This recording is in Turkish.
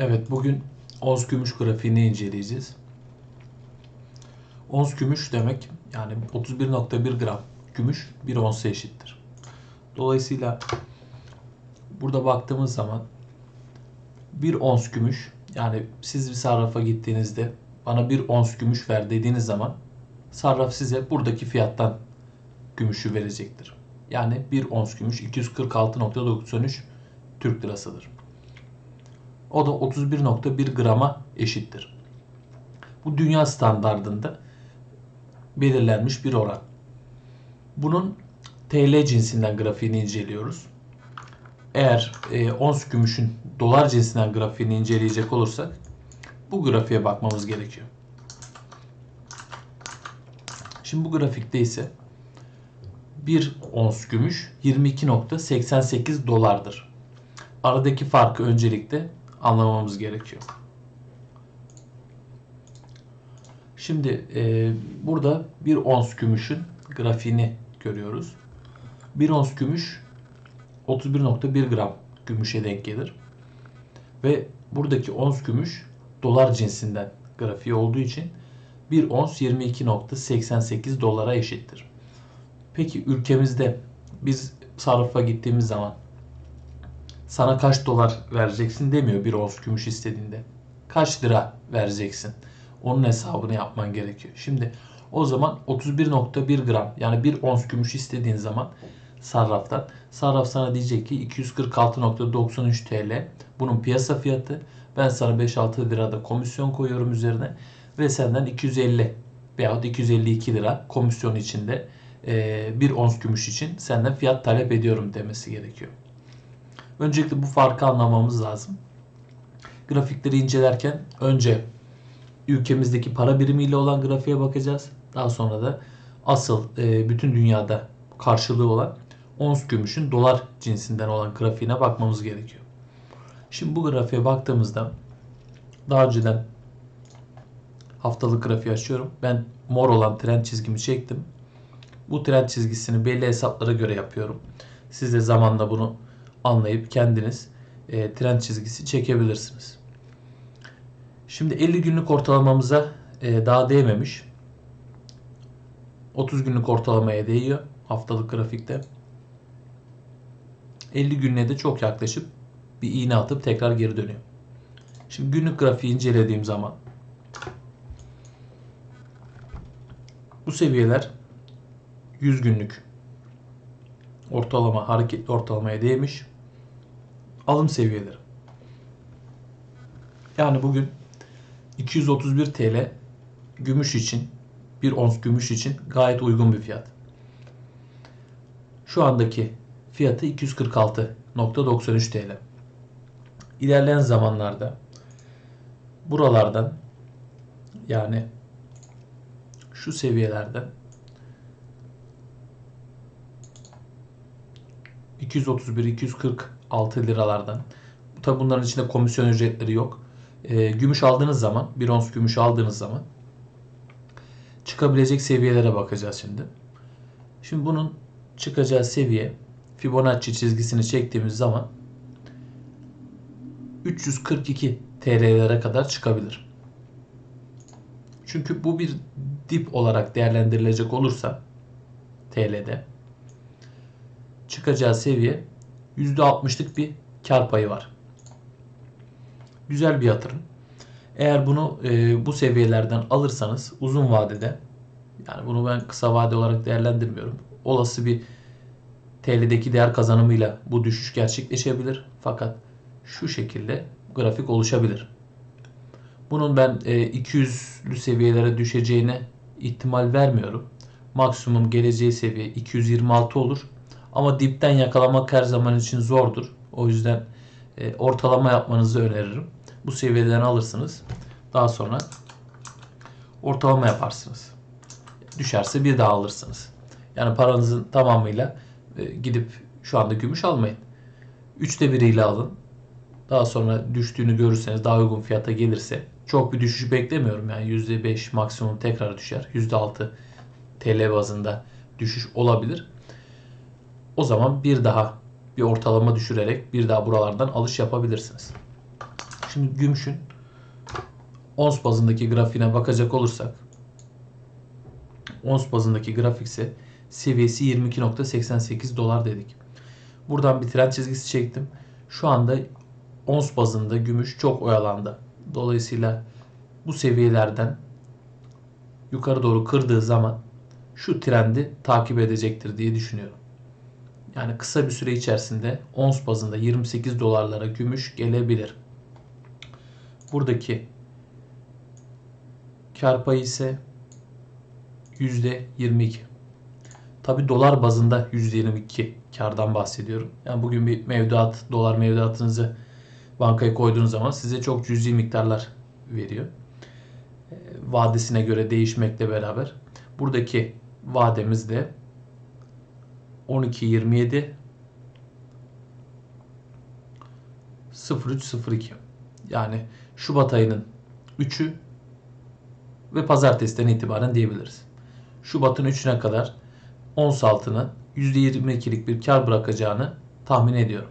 Evet bugün ons gümüş grafiğini inceleyeceğiz. Ons gümüş demek yani 31.1 gram gümüş 1 onsa eşittir. Dolayısıyla burada baktığımız zaman 1 ons gümüş yani siz bir sarrafa gittiğinizde bana 1 ons gümüş ver dediğiniz zaman sarraf size buradaki fiyattan gümüşü verecektir. Yani 1 ons gümüş 246.93 Türk lirasıdır. O da 31.1 grama eşittir. Bu dünya standardında belirlenmiş bir oran. Bunun TL cinsinden grafiğini inceliyoruz. Eğer e, ons gümüşün dolar cinsinden grafiğini inceleyecek olursak bu grafiğe bakmamız gerekiyor. Şimdi bu grafikte ise 1 ons gümüş 22.88 dolardır. Aradaki farkı öncelikle anlamamız gerekiyor. Şimdi e, burada bir ons gümüşün grafiğini görüyoruz. Bir ons gümüş 31.1 gram gümüşe denk gelir. Ve buradaki ons gümüş dolar cinsinden grafiği olduğu için bir ons 22.88 dolara eşittir. Peki ülkemizde biz sarrafa gittiğimiz zaman sana kaç dolar vereceksin demiyor bir ons gümüş istediğinde. Kaç lira vereceksin? Onun hesabını yapman gerekiyor. Şimdi o zaman 31.1 gram yani bir ons gümüş istediğin zaman sarraftan sarraf sana diyecek ki 246.93 TL bunun piyasa fiyatı. Ben sana 5-6 lirada komisyon koyuyorum üzerine ve senden 250 veyahut 252 lira komisyon içinde bir ons gümüş için senden fiyat talep ediyorum demesi gerekiyor. Öncelikle bu farkı anlamamız lazım. Grafikleri incelerken önce ülkemizdeki para birimiyle olan grafiğe bakacağız. Daha sonra da asıl e, bütün dünyada karşılığı olan ons gümüşün dolar cinsinden olan grafiğine bakmamız gerekiyor. Şimdi bu grafiğe baktığımızda daha önceden haftalık grafiği açıyorum. Ben mor olan trend çizgimi çektim. Bu trend çizgisini belli hesaplara göre yapıyorum. Siz de zamanla bunu anlayıp kendiniz e, trend çizgisi çekebilirsiniz. Şimdi 50 günlük ortalamamıza e, daha değmemiş. 30 günlük ortalamaya değiyor haftalık grafikte. 50 günle de çok yaklaşıp bir iğne atıp tekrar geri dönüyor. Şimdi günlük grafiği incelediğim zaman bu seviyeler 100 günlük ortalama hareketli ortalamaya değmiş. Alım seviyeleri. Yani bugün 231 TL gümüş için bir ons gümüş için gayet uygun bir fiyat. Şu andaki fiyatı 246.93 TL. İlerleyen zamanlarda buralardan yani şu seviyelerden 231-246 liralardan. Tabi bunların içinde komisyon ücretleri yok. E, gümüş aldığınız zaman, bir ons gümüş aldığınız zaman çıkabilecek seviyelere bakacağız şimdi. Şimdi bunun çıkacağı seviye Fibonacci çizgisini çektiğimiz zaman 342 TL'lere kadar çıkabilir. Çünkü bu bir dip olarak değerlendirilecek olursa TL'de çıkacağı seviye %60'lık bir kar payı var. Güzel bir yatırım. Eğer bunu e, bu seviyelerden alırsanız uzun vadede yani bunu ben kısa vade olarak değerlendirmiyorum. Olası bir TL'deki değer kazanımıyla bu düşüş gerçekleşebilir. Fakat şu şekilde grafik oluşabilir. Bunun ben e, 200'lü seviyelere düşeceğine ihtimal vermiyorum. Maksimum geleceği seviye 226 olur. Ama dipten yakalamak her zaman için zordur. O yüzden e, ortalama yapmanızı öneririm. Bu seviyeden alırsınız. Daha sonra ortalama yaparsınız. Düşerse bir daha alırsınız. Yani paranızın tamamıyla e, gidip şu anda gümüş almayın. Üçte biriyle alın. Daha sonra düştüğünü görürseniz daha uygun fiyata gelirse çok bir düşüş beklemiyorum. Yani %5 maksimum tekrar düşer. %6 TL bazında düşüş olabilir. O zaman bir daha bir ortalama düşürerek bir daha buralardan alış yapabilirsiniz. Şimdi gümüşün ons bazındaki grafiğine bakacak olursak ons bazındaki grafik ise seviyesi 22.88 dolar dedik. Buradan bir trend çizgisi çektim. Şu anda ons bazında gümüş çok oyalandı. Dolayısıyla bu seviyelerden yukarı doğru kırdığı zaman şu trendi takip edecektir diye düşünüyorum. Yani kısa bir süre içerisinde ons bazında 28 dolarlara gümüş gelebilir. Buradaki kar payı ise %22. Tabi dolar bazında %22 kardan bahsediyorum. Yani bugün bir mevduat, dolar mevduatınızı bankaya koyduğunuz zaman size çok cüzi miktarlar veriyor. E, vadesine göre değişmekle beraber buradaki vademiz de 12.27 03.02 yani Şubat ayının 3'ü ve pazartesiden itibaren diyebiliriz. Şubat'ın 3'üne kadar ons altına %22'lik bir kar bırakacağını tahmin ediyorum.